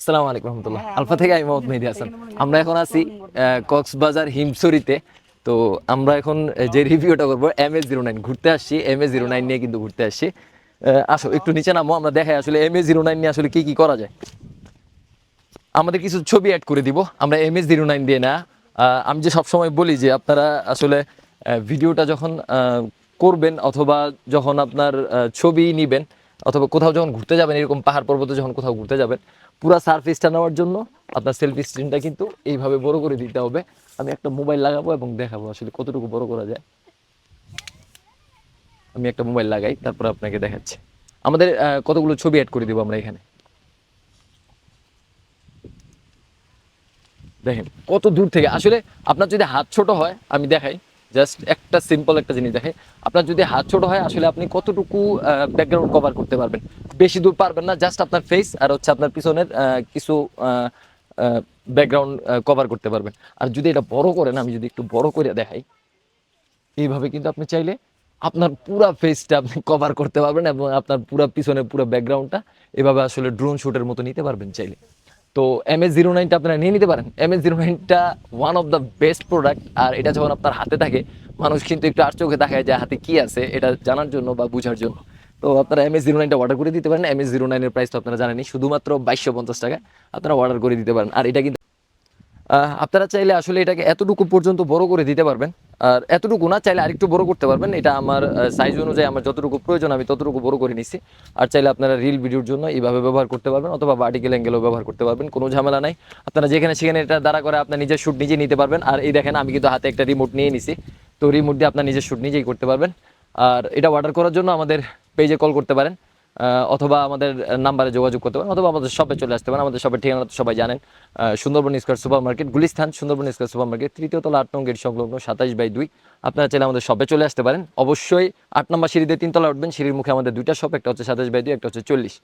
আসসালামু আলাইকুম রহমতুল্লাহ। আলফা থেকে আমি মোহাম্মদ মেহেদি হাসান। আমরা এখন আছি কক্সবাজার হিমসরিতে তো আমরা এখন যে রিভিউটা করব এম এ জিরো নাইন ঘুরতে আসছি এম এ জিরো নাইন নিয়ে কিন্তু ঘুরতে আসছি। আসো একটু নিচে নামো আমরা দেখাই আসলে এম এ জিরো নাইন নিয়ে আসলে কি কি করা যায়। আমাদের কিছু ছবি অ্যাড করে দিব। আমরা এম এস জিরো নাইন দিয়ে না আহ, আমি যে সবসময় বলি যে আপনারা আসলে ভিডিওটা যখন আহ, করবেন অথবা যখন আপনার ছবি নিবেন অথবা কোথাও যখন ঘুরতে যাবেন, এরকম পাহাড় পর্বতে যখন কোথাও ঘুরতে যাবেন, পুরো সারফেসটা নেওয়ার জন্য আপনার সেলফি স্ক্রিনটা কিন্তু এইভাবে বড় করে দিতে হবে। আমি একটা মোবাইল লাগাবো এবং দেখাবো আসলে কতটুকু বড় করা যায়। আমি একটা মোবাইল লাগাই, তারপর আপনাকে দেখাচ্ছি। আমাদের কতগুলো ছবি অ্যাড করে দিব আমরা এখানে? দেখেন, কত দূর থেকে। আসলে আপনার যদি হাত ছোট হয়, আমি দেখাই। জাস্ট একটা সিম্পল একটা জিনিস দেখাই আপনার যদি হাত ছোট হয়, আসলে আপনি কতটুকু ব্যাকগ্রাউন্ড কভার করতে পারবেন? বেশি দূর পারবেন না জাস্ট আপনার ফেস আর হচ্ছে আপনার পিছনের কিছু ব্যাকগ্রাউন্ড কভার করতে পারবেন। আর যদি এটা বড় করেন, আমি যদি একটু বড় করে দেখাই, এইভাবে কিন্তু আপনি চাইলে আপনার পুরো ফেসটা আপনি কভার করতে পারবেন এবং আপনার পুরো পিছনে পুরো ব্যাকগ্রাউন্ডটা এভাবে আসলে ড্রোন শুটের মতো নিতে পারবেন চাইলে। তো এম এস জিরো নাইনটা আপনারা নিয়ে নিতে পারেন। M S zero নাইনটা one of the best product আর এটা যখন আপনার হাতে থাকে, মানুষ কিন্তু একটু আর চোখে দেখায় যে হাতে কি আছে, এটা জানার জন্য বা বোঝার জন্য। তো আপনারা এম এস জিরো নাইনটা অর্ডার করে দিতে পারেন। এম এস জিরো নাইনের প্রাইস তো আপনারা জানেনই, শুধুমাত্র বাইশশো পঞ্চাশ টাকা আপনারা অর্ডার করে দিতে পারেন। আর এটা কিন্তু আপনারা চাইলে আসলে এটাকে এতটুকু পর্যন্ত বড় করে দিতে পারবেন। আর এতটুকু না, চাইলে আরেকটু বড় করতে পারবেন। এটা আমার সাইজ অনুযায়ী আমার যতটুকু প্রয়োজন, আমি ততটুকু বড় করে নিচ্ছি। আর চাইলে আপনারা রিল ভিডিওর জন্য এইভাবে ব্যবহার করতে পারবেন, অথবা ভার্টিক্যাল অ্যাঙ্গেলও ব্যবহার করতে পারবেন, কোনো ঝামেলা নাই। আপনারা যেখানে সেখানে এটা দ্বারা করে আপনার নিজের শ্যুট নিজে নিতে পারবেন। আর এই দেখেন, আমি কিন্তু হাতে একটা রিমোট নিয়ে নিছি। তো রিমোট দিয়ে আপনার নিজের শ্যুট নিজেই করতে পারবেন। আর এটা অর্ডার করার জন্য আমাদের পেজে কল করতে পারেন। অথবা আমাদের নাম্বারে যোগাযোগ করতে পারেন, অথবা আমাদের শপে চলে আসতে পারেন। আমাদের শপের ঠিকানা তো সবাই জানেন। Sundarban square super market Gulistan, Sundarban square super market তৃতীয় তলা আট নং গেট সংলগ্ন সাতাইশ বাই দুই। আপনারা চাইলে আমাদের শপে চলে আসতে পারেন। অবশ্যই আট নম্বর সিঁড়িতে তিনতলা উঠবেন। সিঁড়ির মুখে আমাদের দুইটা শপ একটা হচ্ছে সাতাইশ বাই দুই, একটা হচ্ছে চল্লিশ।